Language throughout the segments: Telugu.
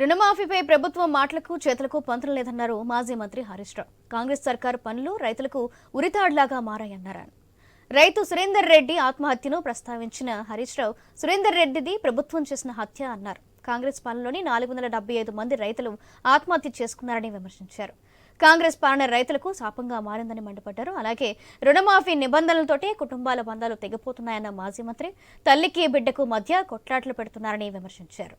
రుణమాఫీపై ప్రభుత్వం మాటలకు చేతులకు పంతులు లేదన్నారు మాజీ మంత్రి హరీష్ రావు. కాంగ్రెస్ సర్కారు పనులు రైతులకు ఉరితాడ్లాగా మారాయన్నారు రైతు సురేందర్ రెడ్డి ఆత్మహత్యను ప్రస్తావించిన హరీష్ రావు సురేందర్ రెడ్డిది ప్రభుత్వం చేసిన హత్య అన్నారు. కాంగ్రెస్ పాలనలోని నాలుగు వందల డెబ్బై ఐదు మంది రైతులు ఆత్మహత్య చేసుకున్నారని విమర్శించారు. కాంగ్రెస్ పాలన రైతులకు శాపంగా మారిందని మండిపడ్డారు. అలాగే రుణమాఫీ నిబంధనలతోటే కుటుంబాల బంధాలు తెగిపోతున్నాయన్న మాజీ మంత్రి తల్లికి బిడ్డకు మధ్య కొట్లాట్లు పెడుతున్నారని విమర్శించారు.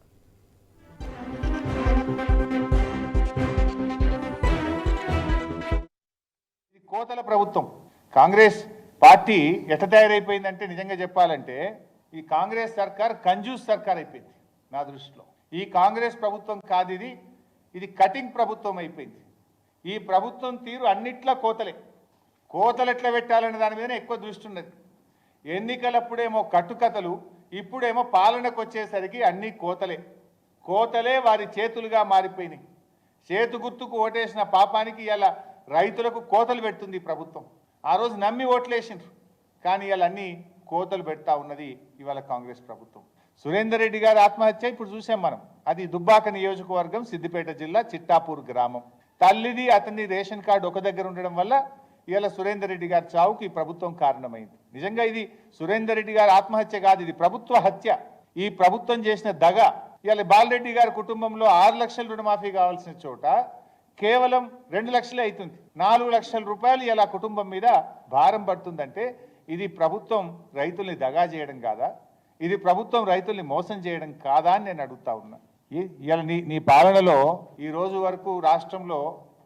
కోతల ప్రభుత్వం. కాంగ్రెస్ పార్టీ ఎట తయారైపోయిందంటే నిజంగా చెప్పాలంటే ఈ కాంగ్రెస్ సర్కార్ కంజూస్ సర్కార్ అయిపోయింది నా దృష్టిలో. ఈ కాంగ్రెస్ ప్రభుత్వం కాదు ఇది ఇది కటింగ్ ప్రభుత్వం అయిపోయింది. ఈ ప్రభుత్వం తీరు అన్నిట్లా కోతలే. కోతలు ఎట్లా పెట్టాలనే దాని మీదనే ఎక్కువ దృష్టి ఉన్నది. ఎన్నికలప్పుడేమో కట్టుకథలు ఇప్పుడేమో పాలనకు వచ్చేసరికి అన్ని కోతలే. కోతలే వారి చేతులుగా మారిపోయినాయి. చేతు గుర్తుకు ఓటేసిన పాపానికి ఇలా రైతులకు కోతలు పెడుతుంది ప్రభుత్వం. ఆ రోజు నమ్మి ఓట్లేసిండ్రు. కానీ ఇలా కోతలు పెడతా ఉన్నది ఇవాళ కాంగ్రెస్ ప్రభుత్వం. సురేందర్ రెడ్డి గారి ఆత్మహత్య ఇప్పుడు చూసాం మనం. అది దుబ్బాక నియోజకవర్గం సిద్దిపేట జిల్లా చిట్టాపూర్ గ్రామం. తల్లిది అతని రేషన్ కార్డు ఒక దగ్గర ఉండడం వల్ల ఇవాళ సురేందర్ రెడ్డి గారి చావుకి ఈ ప్రభుత్వం కారణమైంది. నిజంగా ఇది సురేందర్ రెడ్డి గారి ఆత్మహత్య కాదు ఇది ప్రభుత్వ హత్య. ఈ ప్రభుత్వం చేసిన దగ. ఇవాళ బాలరెడ్డి గారి కుటుంబంలో ఆరు లక్షల రుణమాఫీ కావాల్సిన చోట కేవలం రెండు లక్షలే అవుతుంది. నాలుగు లక్షల రూపాయలు ఇలా కుటుంబం మీద భారం పడుతుందంటే ఇది ప్రభుత్వం రైతుల్ని దగా చేయడం కాదా? ఇది ప్రభుత్వం రైతుల్ని మోసం చేయడం కాదా అని నేను అడుగుతా ఉన్నా. ఇలా నీ నీ పాలనలో ఈ రోజు వరకు రాష్ట్రంలో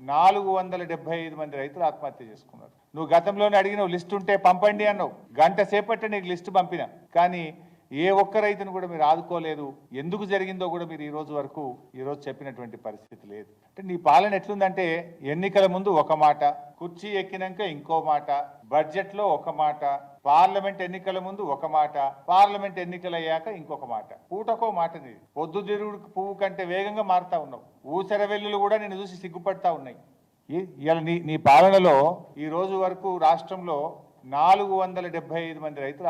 నాలుగు వందల డెబ్బై ఐదు మంది రైతులు ఆత్మహత్య చేసుకున్నారు. నువ్వు గతంలోనే అడిగినావు లిస్ట్ ఉంటే పంపండి అన్నావు. గంట సేపట్టే నీకు లిస్ట్ పంపిన. కానీ ఏ ఒక్క రైతును కూడా మీరు ఆదుకోలేదు. ఎందుకు జరిగిందో కూడా మీరు ఈ రోజు వరకు ఈరోజు చెప్పినటువంటి పరిస్థితి లేదు. అంటే నీ పాలన ఎట్లుందంటే ఎన్నికల ముందు ఒక మాట కుర్చీ ఎక్కినాక ఇంకో మాట బడ్జెట్లో ఒక మాట పార్లమెంట్ ఎన్నికల ముందు ఒక మాట పార్లమెంట్ ఎన్నికలు అయ్యాక ఇంకొక మాట. పూటకో మాట నీది పొద్దుతిరుగుడు పువ్వు కంటే వేగంగా మారుతా ఉన్నావు. ఊసర వెల్లులు కూడా నేను చూసి సిగ్గుపడతా ఉన్నాయి. ఇలా నీ నీ పాలనలో ఈ రోజు వరకు రాష్ట్రంలో నాలుగు వందల డెబ్బై ఐదు మంది రైతులు